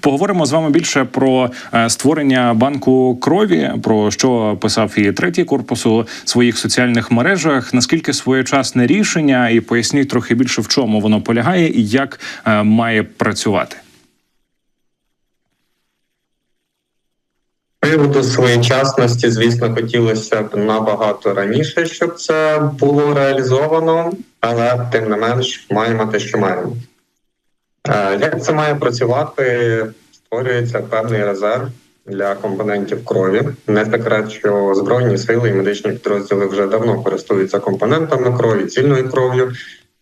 Поговоримо з вами більше про е, створення банку крові, про що писав і третій корпус у своїх соціальних мережах. Наскільки своєчасне рішення, і поясніть трохи більше в чому воно полягає і як е, має працювати. приводу своєчасності, звісно, хотілося б набагато раніше, щоб це було реалізовано, але тим не менш маємо те, що маємо. Е, Як це має працювати? Створюється певний резерв для компонентів крові. Не секрет, що збройні сили і медичні підрозділи вже давно користуються компонентами крові, цільною кров'ю.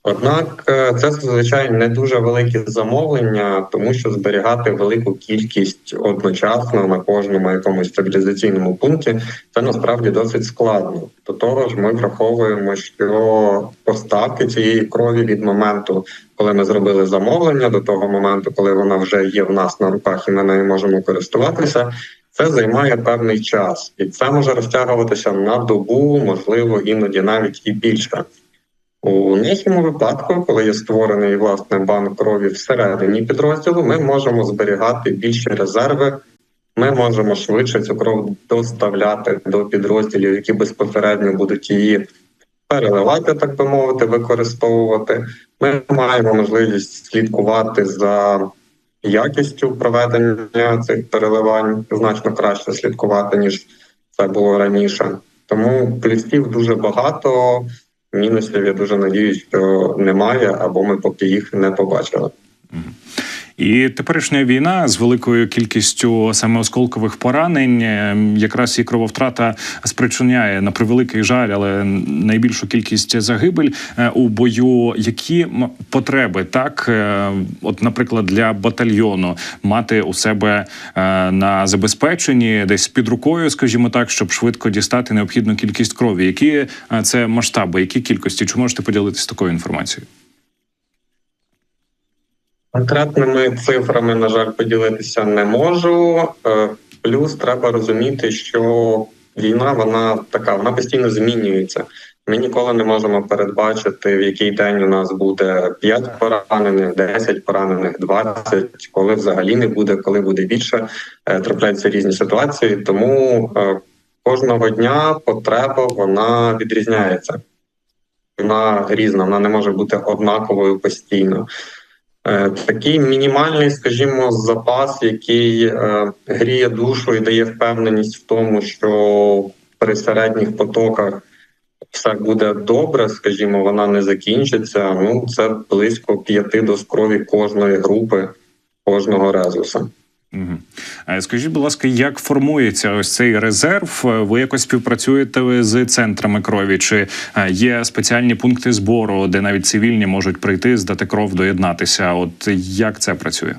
Однак е, це зазвичай не дуже великі замовлення, тому що зберігати велику кількість одночасно на кожному якомусь стабілізаційному пункті це насправді досить складно. До того ж, ми враховуємо, що поставки цієї крові від моменту, коли ми зробили замовлення, до того моменту, коли вона вже є в нас на руках, і ми нею можемо користуватися. Це займає певний час, і це може розтягуватися на добу, можливо, іноді навіть і більше. У нашому випадку, коли є створений власне банк крові всередині підрозділу, ми можемо зберігати більші резерви. Ми можемо швидше цю кров доставляти до підрозділів, які безпосередньо будуть її переливати, так би мовити, використовувати. Ми маємо можливість слідкувати за якістю проведення цих переливань, значно краще слідкувати ніж це було раніше. Тому плюсів дуже багато мінусів я дуже надіюсь, що немає, або ми поки їх не побачили. І теперішня війна з великою кількістю саме осколкових поранень, е, якраз і крововтрата спричиняє на превеликий жаль, але найбільшу кількість загибель е, у бою. Які потреби так, е, от, наприклад, для батальйону мати у себе на забезпеченні десь під рукою, скажімо так, щоб швидко дістати необхідну кількість крові? Які це масштаби, які кількості? Чи можете поділитися такою інформацією? Конкретними цифрами, на жаль, поділитися не можу. Е, плюс треба розуміти, що війна вона така, вона постійно змінюється. Ми ніколи не можемо передбачити, в який день у нас буде 5 поранених, 10 поранених, 20, коли взагалі не буде, коли буде більше. Е, трапляються різні ситуації. Тому е, кожного дня потреба вона відрізняється. Вона різна, вона не може бути однаковою постійно. Е, такий мінімальний, скажімо, запас, який е, гріє душу і дає впевненість в тому, що при середніх потоках все буде добре, скажімо, вона не закінчиться. Ну це близько п'яти до скрові кожної групи, кожного резуса. Угу. Скажіть, будь ласка, як формується ось цей резерв? Ви якось співпрацюєте з центрами крові? Чи е, є спеціальні пункти збору, де навіть цивільні можуть прийти, здати кров, доєднатися? От як це працює?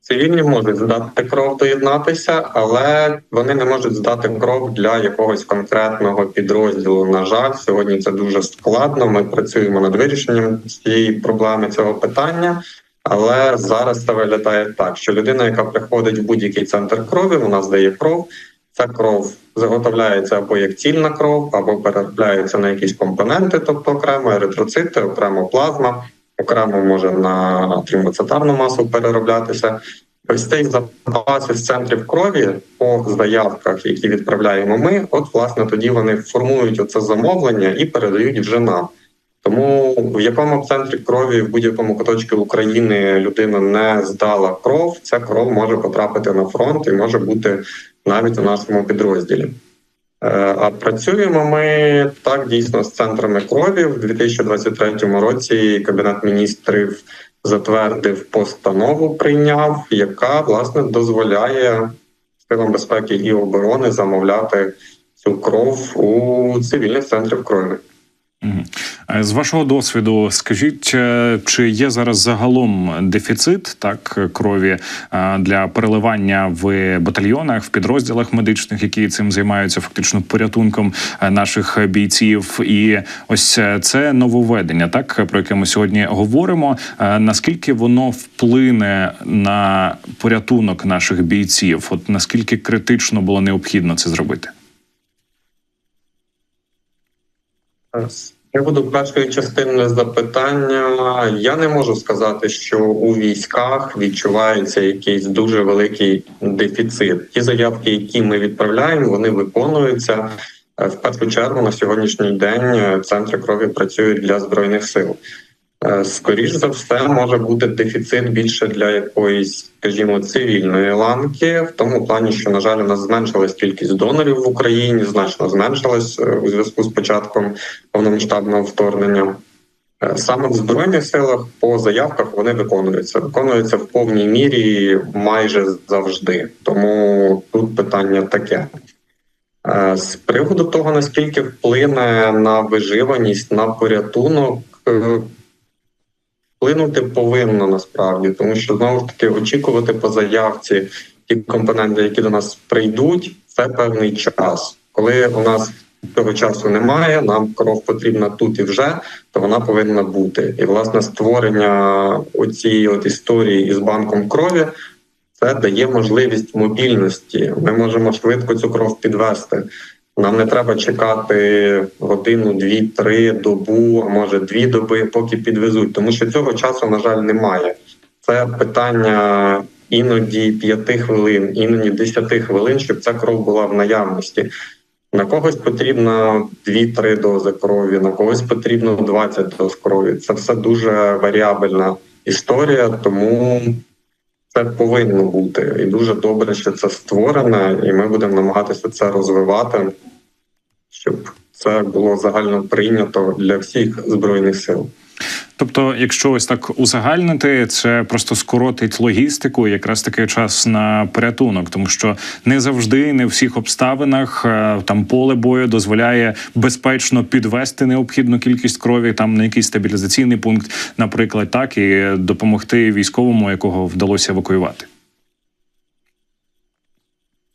Цивільні можуть здати кров доєднатися, але вони не можуть здати кров для якогось конкретного підрозділу. На жаль, сьогодні це дуже складно. Ми працюємо над вирішенням цієї проблеми цього питання. Але зараз це виглядає так, що людина, яка приходить в будь-який центр крові, вона здає кров. Ця кров заготовляється або як цільна кров, або переробляється на якісь компоненти, тобто окремо еритроцити, окремо плазма, окремо може на трімоцитарну масу перероблятися. Ось цей запас із центрів крові по заявках, які відправляємо ми, от власне тоді вони формують оце замовлення і передають вже нам. Тому в якому б центрі крові в будь-якому куточку України людина не здала кров, ця кров може потрапити на фронт і може бути навіть у нашому підрозділі. Е, а працюємо ми так дійсно з центрами крові в 2023 році. Кабінет міністрів затвердив постанову, прийняв, яка власне дозволяє силам безпеки і оборони замовляти цю кров у цивільних центрів крові. З вашого досвіду, скажіть, е, чи є зараз загалом дефіцит так крові е, для переливання в батальйонах, в підрозділах медичних, які цим займаються, фактично порятунком е, наших бійців? І ось це нововведення, так про яке ми сьогодні говоримо. Наскільки воно вплине на порятунок наших бійців? От наскільки критично було необхідно це зробити? Приводу першої частини запитання я не можу сказати, що у військах відчувається якийсь дуже великий дефіцит. Ті заявки, які ми відправляємо, вони виконуються. Е, В першу чергу на сьогоднішній день е, центри крові працюють для збройних сил. Е, Скоріш за все, може бути дефіцит більше для якоїсь, скажімо, цивільної ланки, в тому плані, що на жаль, у нас зменшилась кількість донорів в Україні, значно зменшилась е, у зв'язку з початком повномасштабного вторгнення. Е, Саме в збройних силах по заявках вони виконуються. Виконуються в повній мірі майже завжди. Тому тут питання таке. З приводу того, наскільки вплине на виживаність, на порятунок, вплинути повинно насправді, тому що знову ж таки очікувати по заявці ті компоненти, які до нас прийдуть, це певний час. Коли у нас цього часу немає, нам кров потрібна тут і вже, то вона повинна бути. І власне створення оцієї от історії із банком крові. Це дає можливість мобільності. Ми можемо швидко цю кров підвести. Нам не треба чекати годину, дві, три, добу, а може дві доби, поки підвезуть, тому що цього часу, на жаль, немає. Це питання іноді п'яти хвилин, іноді десяти хвилин, щоб ця кров була в наявності. На когось потрібно 2-3 дози крові, на когось потрібно 20 доз крові. Це все дуже варіабельна історія, тому це повинно бути. І дуже добре, що це створено, і ми будемо намагатися це розвивати, щоб це було загально прийнято для всіх збройних сил. Тобто, якщо ось так узагальнити, це просто скоротить логістику, якраз таки час на порятунок, тому що не завжди, не в всіх обставинах е, там поле бою дозволяє безпечно підвести необхідну кількість крові там на якийсь стабілізаційний пункт, наприклад, так і допомогти військовому, якого вдалося евакуювати.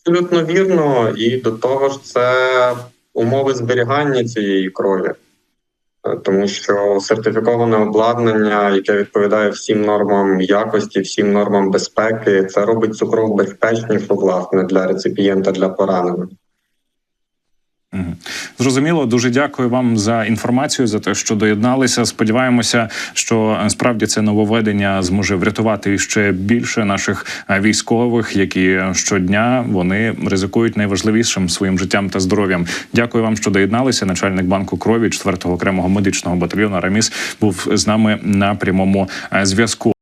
Абсолютно вірно, і до того ж, це умови зберігання цієї крові. Е, Тому що сертифіковане обладнання, яке відповідає всім нормам якості, всім нормам безпеки, це робить цю кров безпечнішу, власне, для реципієнта, для пораненого. Зрозуміло, дуже дякую вам за інформацію за те, що доєдналися. Сподіваємося, що е, справді це нововведення зможе врятувати ще більше наших е, військових, які щодня вони ризикують найважливішим своїм життям та здоров'ям. Дякую вам, що доєдналися. Начальник банку крові 4-го окремого медичного батальйону Раміс був з нами на прямому е, зв'язку.